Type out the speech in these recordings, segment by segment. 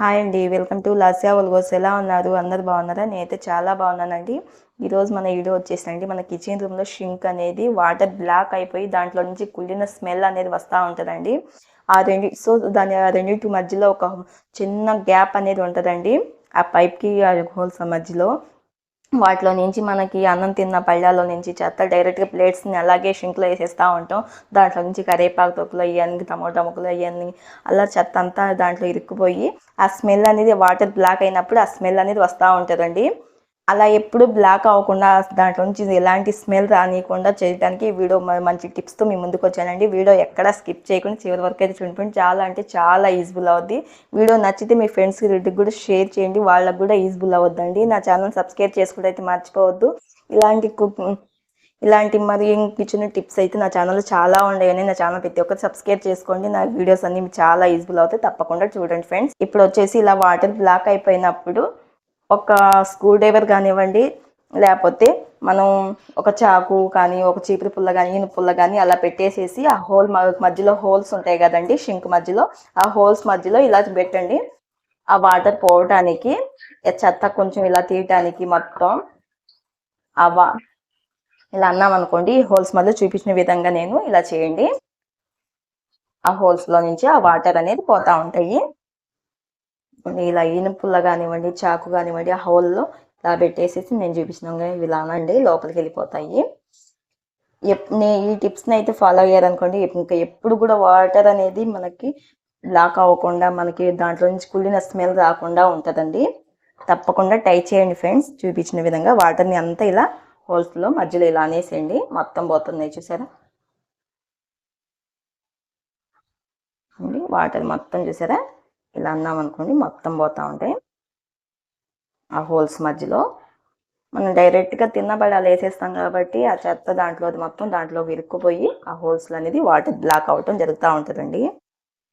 Hi అండి welcome to Lasya ఒల్గోస్ ఎలా ఉన్నారు? అందరు బాగున్నారా? నేనైతే చాలా బాగున్నానండి. ఈరోజు మన వీడియో వచ్చేసండి మన కిచెన్ రూమ్లో షింక్ అనేది వాటర్ బ్లాక్ అయిపోయి దాంట్లో నుంచి కుళ్ళిన స్మెల్ అనేది వస్తూ ఉంటుందండి. ఆ రెండు సో దాని ఆ రెండింటి మధ్యలో ఒక చిన్న గ్యాప్ అనేది ఉంటుందండి. ఆ పైప్కి ఆ హోల్స్ మధ్యలో. వాటిలో నుంచి మనకి అన్నం తిన్న పళ్ళాలో నుంచి చెత్త డైరెక్ట్గా ప్లేట్స్ని అలాగే షింక్లో వేసేస్తూ ఉంటాం. దాంట్లో నుంచి కరేపాకు తొక్కులు ఇవన్నీ టమోటా ముక్కలు ఇవన్నీ అలా చెత్త అంతా దాంట్లో ఇరుక్కుపోయి ఆ స్మెల్ అనేది వాటర్ బ్లాక్ అయినప్పుడు ఆ స్మెల్ అనేది వస్తూ ఉంటుందండి. అలా ఎప్పుడు బ్లాక్ అవ్వకుండా దాంట్లో నుంచి ఎలాంటి స్మెల్ రానియకుండా చేయడానికి ఈ వీడియో మంచి టిప్స్తో మీ ముందుకు వచ్చానండి. వీడియో ఎక్కడ స్కిప్ చేయకుండా చివరి వరకు అయితే చూడండి. చాలా అంటే చాలా యూజ్ఫుల్ అవుద్ది. వీడియో నచ్చితే మీ ఫ్రెండ్స్కి రెడ్డికి కూడా షేర్ చేయండి. వాళ్ళకి కూడా యూజ్ఫుల్ అవ్వద్దండి నా ఛానల్ సబ్స్క్రైబ్ చేసుకుంటే అయితే మర్చిపోవద్దు. ఇలాంటి కుక్ ఇలాంటి మరి కిచెన్ టిప్స్ అయితే నా ఛానల్లో చాలా ఉండేవని నా ఛానల్ ప్రతి ఒక్కరు సబ్స్క్రైబ్ చేసుకోండి. నా వీడియోస్ అన్ని చాలా యూజ్ఫుల్ అవుతాయి. తప్పకుండా చూడండి ఫ్రెండ్స్. ఇప్పుడు వచ్చేసి ఇలా వాటర్ బ్లాక్ అయిపోయినప్పుడు ఒక స్క్రూ డ్రైవర్ కానివ్వండి లేకపోతే మనం ఒక చాకు కానీ ఒక చీపురు పుల్ల కానీ ఈను పుల్ల కానీ అలా పెట్టేసేసి ఆ హోల్ మధ్యలో హోల్స్ ఉంటాయి కదండి షింక్ మధ్యలో. ఆ హోల్స్ మధ్యలో ఇలా పెట్టండి. ఆ వాటర్ పోవటానికి చెత్త కొంచెం ఇలా తీయటానికి మొత్తం ఆ వా ఇలా అన్నాం అనుకోండి ఈ హోల్స్ మధ్య చూపించిన విధంగా నేను ఇలా చేయండి. ఆ హోల్స్లో నుంచి ఆ వాటర్ అనేది పోతూ ఉంటాయి. ఇలా ఈనపుల్ల కానివ్వండి చాకు కానివ్వండి ఆ హోల్లో ఇలా పెట్టేసేసి నేను చూపించిన ఇవి లానండి లోపలికి వెళ్ళిపోతాయి. నే ఈ టిప్స్ని అయితే ఫాలో అయ్యారనుకోండి ఇంకా ఎప్పుడు కూడా వాటర్ అనేది మనకి లాక్ అవ్వకుండా మనకి దాంట్లో నుంచి కుళ్ళిన స్మెల్ రాకుండా ఉంటుందండి. తప్పకుండా టై చేయండి ఫ్రెండ్స్ చూపించిన విధంగా వాటర్ని అంతా ఇలా హోల్స్లో మధ్యలో ఇలా అనేసేయండి మొత్తం పోతున్నాయి చూసారా? అండి వాటర్ మొత్తం చూసారా? ఇలా అన్నాం అనుకోండి మొత్తం పోతూ ఉంటాయి. ఆ హోల్స్ మధ్యలో. మనం డైరెక్ట్గా తిన్నబడి అలా వేసేస్తాం కాబట్టి ఆ చెత్త దాంట్లో అది మొత్తం దాంట్లో విరుక్కుపోయి ఆ హోల్స్లో అనేది వాటర్ బ్లాక్ అవటం జరుగుతూ ఉంటుందండి.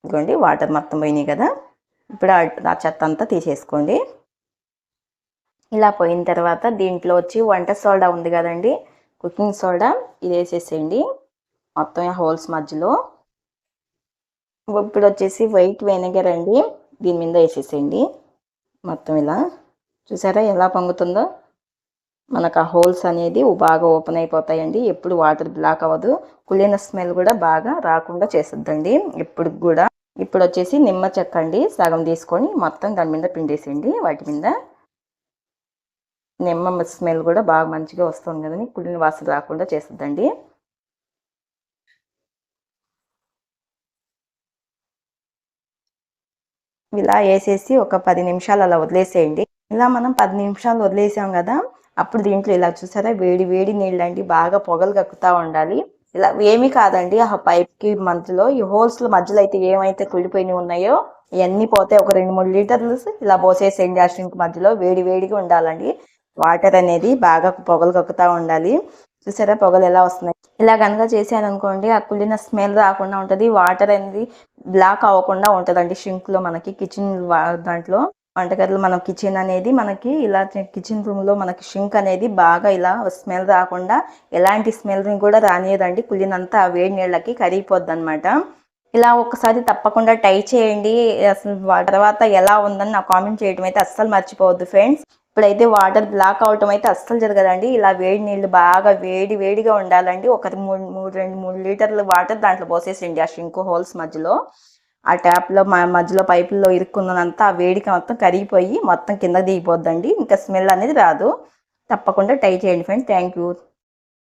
ఇదిగోండి వాటర్ మొత్తం పోయినాయి కదా. ఇప్పుడు ఆ- చెత్త అంతా తీసేసుకోండి. ఇలా పోయిన తర్వాత దీంట్లో వచ్చి వంట సోడా ఉంది కదండి. కుకింగ్ సోడా ఇది వేసేసేయండి. మొత్తం ఆ హోల్స్ మధ్యలో. ఇప్పుడు వచ్చేసి వైట్ వెనిగర్ అండి. దీని మీద వేసేసేయండి. మొత్తం ఇలా. చూసారా ఎలా పొంగుతుందో? మనకు ఆ హోల్స్ అనేది బాగా ఓపెన్ అయిపోతాయండి. ఎప్పుడు వాటర్ బ్లాక్ అవ్వదు. కుళ్ళిన స్మెల్ కూడా బాగా రాకుండా చేస్తుందండి. ఎప్పుడు కూడా. ఇప్పుడు వచ్చేసి నిమ్మ చెక్క అండి. సగం తీసుకొని మొత్తం దాని మీద పిండేసేయండి. వాటి మీద. నిమ్మ స్మెల్ కూడా బాగా మంచిగా వస్తుంది కదండి. కుళ్ళిన వాసన రాకుండా చేస్తుందండి. ఇలా వేసేసి ఒక పది నిమిషాలు అలా వదిలేసేయండి. ఇలా మనం పది నిమిషాలు వదిలేసాం కదా అప్పుడు దీంట్లో ఇలా చూసారా వేడి వేడి నీళ్ళు అండి బాగా పొగలు కక్కుతా ఉండాలి. ఇలా ఏమీ కాదండి ఆ పైప్కి మధ్యలో ఈ హోల్స్ మధ్యలో అయితే ఏమైతే కుళ్ళిపోయినవి ఉన్నాయో ఇవన్నీ పోతే ఒక రెండు మూడు లీటర్లు ఇలా పోసేసేయండి ఆ షింక్ మధ్యలో. వేడి వేడిగా ఉండాలండి. వాటర్ అనేది బాగా పొగలు కక్కుతా ఉండాలి. చూసారా పొగలు ఎలా వస్తున్నాయి. ఇలా కనుక చేశాను అనుకోండి ఆ కుళ్ళిన స్మెల్ రాకుండా ఉంటది వాటర్ అనేది బ్లాక్ అవ్వకుండా ఉంటదండి షింక్లో మనకి కిచెన్ దాంట్లో వంటగదిలో మనం కిచెన్ అనేది మనకి ఇలా కిచెన్ రూమ్లో మనకి షింక్ అనేది బాగా ఇలా స్మెల్ రాకుండా ఎలాంటి స్మెల్ కూడా రానియదండి. కుళ్ళినంతా ఆ వేడి నీళ్ళకి కరిగిపోద్ది అనమాట ఇలా ఒకసారి తప్పకుండా ట్రై చేయండి. అసలు తర్వాత ఎలా ఉందని నా కామెంట్ చేయడం అయితే అస్సలు మర్చిపోవద్దు ఫ్రెండ్స్. ఇప్పుడైతే వాటర్ బ్లాక్ అవటం అయితే అస్సలు జరగదండి. ఇలా వేడి నీళ్ళు బాగా వేడి వేడిగా ఉండాలండి. ఒక మూడు మూడు రెండు మూడు లీటర్ల వాటర్ దాంట్లో పోసేసేయండి ఆ షింకు హోల్స్ మధ్యలో. ఆ ట్యాప్లో మధ్యలో పైపుల్లో ఇరుక్కున్నదంతా ఆ వేడికి మొత్తం కరిగిపోయి మొత్తం కింద దిగిపోద్దండి. ఇంకా స్మెల్ అనేది రాదు. తప్పకుండా ట్రై చేయండి ఫ్రెండ్స్. Thank you.